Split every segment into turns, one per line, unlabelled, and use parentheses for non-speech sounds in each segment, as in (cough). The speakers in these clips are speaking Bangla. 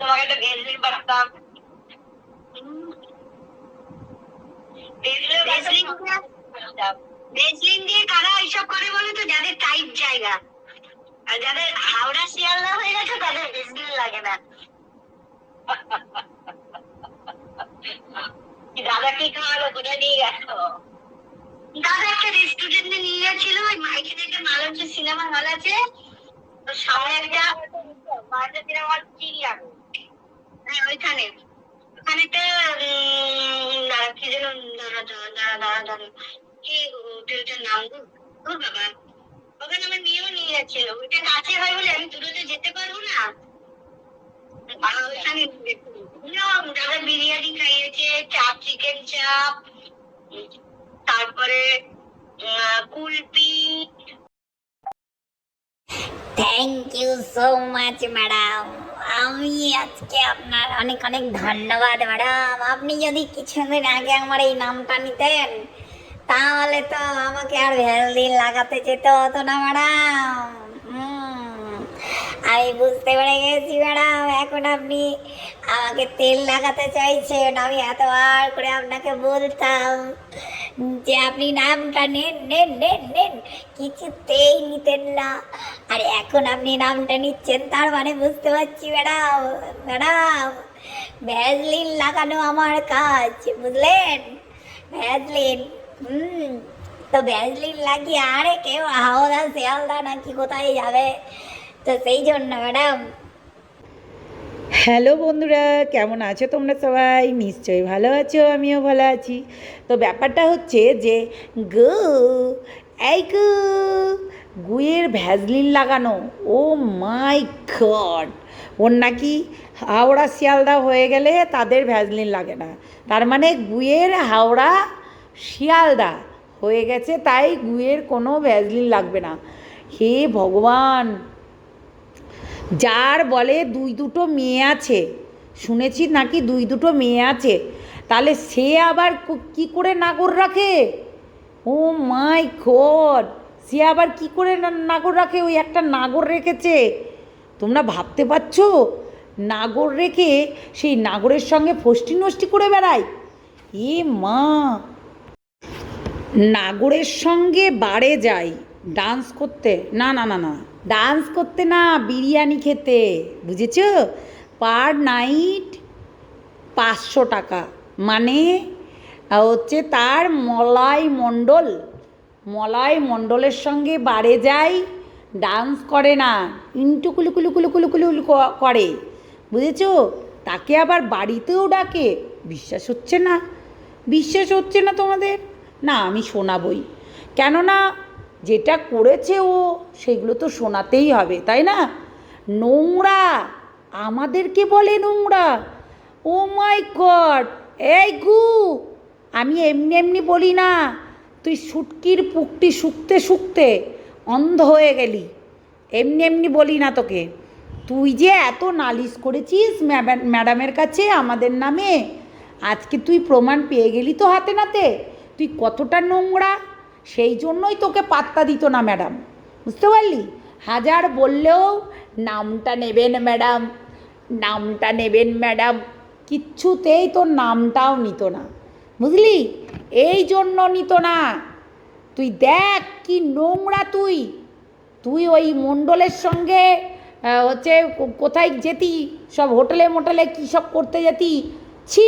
তোমাকে একটা পাঠাতাম ভেজলিন ভেজলিন দিয়ে কারা এইসব করে বলে তো? যাদের টাইট জায়গা। আর যাদের হাওড়া শিয়ালদা হয়ে গেছে তাদের ভেজলিন লাগে না। দাদা কি খাওয়ালো? কোথায় নিয়ে গেছো? দাদা একটা রেস্টুরেন্টে নিয়ে গেছিল। ওই মাইকের একটা মালঞ্চ সিনেমা হল আছে। ওর সামনে একটা মালঞ্চ সিনেমা আমি হ্যাঁ ওইখানে ওখানে একটা কি যেন কি হোটেলটার নাম গো? ও বাবা। ওখানে আমার মেয়েও নিয়ে যাচ্ছিল ওইটা কাছে হয় বলে আমি দূরতে যেতে পারব না। ওইখানে বিরিয়ানি খাইয়েছে, চাপ চিকেন চাপ, তারপরে kulfi.
Thank you so much madam আমি আজকে আপনার অনেক অনেক ধন্যবাদ, ম্যাডাম। আপনি যদি কিছুদিন আগে আমার এই নামটা নিতেন, তাহলে তো আমাকে আর ভ্যালদিন লাগাতে যেতে হতো না, ম্যাডাম। আমি বুঝতে পেরে গেছি, ম্যাডাম। এখন আপনি আমাকে তেল লাগাতে চাইছেন, আমি এতবার করে আপনাকে বলতাম যে আপনি নামটা নেন নেন নেন নেন। কিছুতেই নিতেন না। আর এখন আপনি নামটা নিচ্ছেন, তার মানে বুঝতে পারছি, ম্যাডাম ম্যাডাম। ভ্যাজলিন লাগানো আমার কাজ, বুঝলেন? ভ্যাজলিন, হুম। তো ভ্যাজলিন লাগিয়ে আরে কেউ হাওদা শিয়ালদা নাকি কোথায় যাবে? তো সেই জন্য, ম্যাডাম।
হ্যালো বন্ধুরা, কেমন আছো তোমরা সবাই? নিশ্চয়ই ভালো আছো, আমিও ভালো আছি। তো ব্যাপারটা হচ্ছে যে, গু, এই গু গুয়ের ভ্যাজলিন লাগানো। ও মাই গড। ওর নাকি হাওড়া শিয়ালদা হয়ে গেলে তাদের ভ্যাজলিন লাগে না। তার মানে গুয়ের হাওড়া শিয়ালদা হয়ে গেছে, তাই গুয়ের কোনো ভ্যাজলিন লাগবে না। হে ভগবান! যার বলে দুই দুটো মেয়ে আছে, শুনেছি নাকি দুই দুটো মেয়ে আছে, তাহলে সে আবার কু- করে নাগর রাখে? ও মাই গড! সে আবার কি করে নাগর রাখে? ওই একটা নাগর রেখেছে। তোমরা ভাবতে পারছ? নাগর রেখে সেই নাগরের সঙ্গে ফষ্টি নষ্টি করে বেড়ায়? এ মা! নাগরের সঙ্গে বাড়ে যাই ডান্স করতে। না না না না ডান্স করতে না, বিরিয়ানি খেতে। বুঝেছ? পার নাইট পাঁচশো টাকা। মানে হচ্ছে তার মলাই মণ্ডল মলাই মণ্ডলের সঙ্গে বাড়ে যায় ডান্স করে না, ইন্টু কুলু কুলু কুলু কুলু কুলু করে। বুঝেছ? তাকে আবার বাড়িতেও ডাকে, বিশ্বাস হচ্ছে না। বিশ্বাস হচ্ছে না তোমাদের? না, আমি শোনাবই। কেননা, যেটা করেছে ও, সেগুলো তো শোনাতেই হবে, তাই না? নোংরা! আমাদেরকে বলে নোংরা। ও মাই গড এই গু! আমি এমনি এমনি বলি না। তুই শুটকির পুকটি শুকতে শুকতে অন্ধ হয়ে গেলি। এমনি এমনি বলি না তোকে। তুই যে এত নালিশ করেছিস ম্যাডামের কাছে আমাদের নামে। আজকে তুই প্রমাণ পেয়ে গেলি তো হাতে নাতে। তুই কতটা নোংরা। সেই জন্যই তোকে পাত্তা দিত না ম্যাডাম। বুঝতে পারলি? হাজার বললেও নামটা নেবেন ম্যাডাম। নামটা নেবেন ম্যাডাম। কিচ্ছুতেই তোর নামটাও নিত না। বুঝলি? এই জন্য নিত না। তুই দেখ কি নোংরা তুই। তুই ওই মণ্ডলের সঙ্গে হচ্ছে কোথায় যেতি? সব হোটেলে মোটেলে কী সব করতে যেতি? ছি,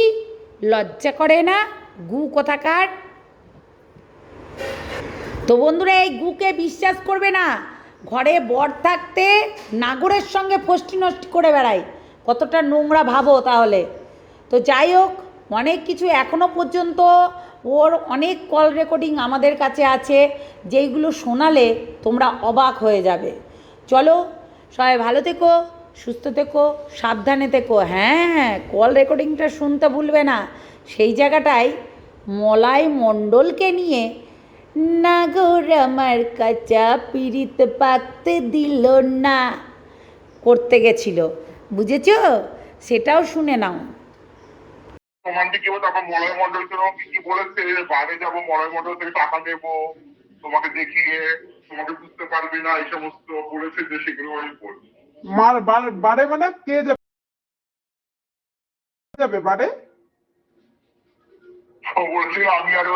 লজ্জা করে না? গু কোথাকার? তো বন্ধুরা, এই গুকে বিশ্বাস করবে না। ঘরে বর থাকতে নাগরের সঙ্গে ফষ্টি নষ্টি করে বেড়ায়। কতটা নোংরা ভাবো তাহলে। তো যাই হোক, অনেক কিছু এখনও পর্যন্ত ওর অনেক কল রেকর্ডিং আমাদের কাছে আছে, যেইগুলো শোনালে তোমরা অবাক হয়ে যাবে। চলো, সবাই ভালো থেকো, সুস্থ থেকো, সাবধানে থেকো। হ্যাঁ হ্যাঁ কল রেকর্ডিংটা শুনতে ভুলবে না। সেই জায়গাটায় মলাই মণ্ডলকে নিয়ে নাগর আমার কাঁচা পিড়িতে পাকতে দিল না। করতে গেছিল। বুঝেছ? সেটাও শুনে নাও।
রোমান্টিক এবার তারপর মলয় মন্ডল কি কি বলেছে? বাইরে যাব মলয় মন্ডল থেকে টাকা নেব তোমাকে দেখিয়ে তোমাকে বুঝতে পারবে না এই সমস্ত বলেছে যে সেগুলো আমি বলব।
মার বারে বারে মানে কে যাবে? বারে
ও আমি আরও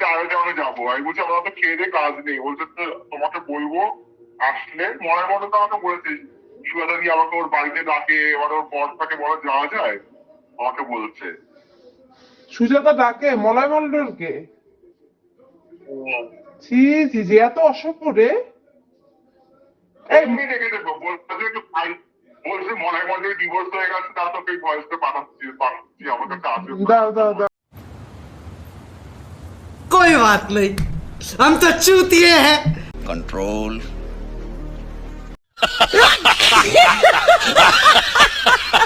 চারে চারে যাব। আমি বলছি আমার তো খেয়ে দিয়ে কাজ নেই। বলছে তো তোমাকে বলব আসলে মনের মতো তো আমাকে বলেছে সুয়াদা দিয়ে আমাকে ওর বাড়িতে ডাকে এবার ওর বরটাকে বলা যাওয়া যায়? আমাকে বলছে
সুজাতা ডাকে মলয় মন্ডলকে ছি ছি ছি এত অসভ্য রে এই
এমনি রেখে দেবো বলছে যে একটু ফাইল বলছে মনে মনে ডিভোর্স হয়ে গেছে তার তোকে ভয়েসটা পাঠাচ্ছি পাঠাচ্ছি আমার কাছে আছে
দাও দাও দাও
कोई बात नहीं हम तो चूतिए हैं
control (laughs)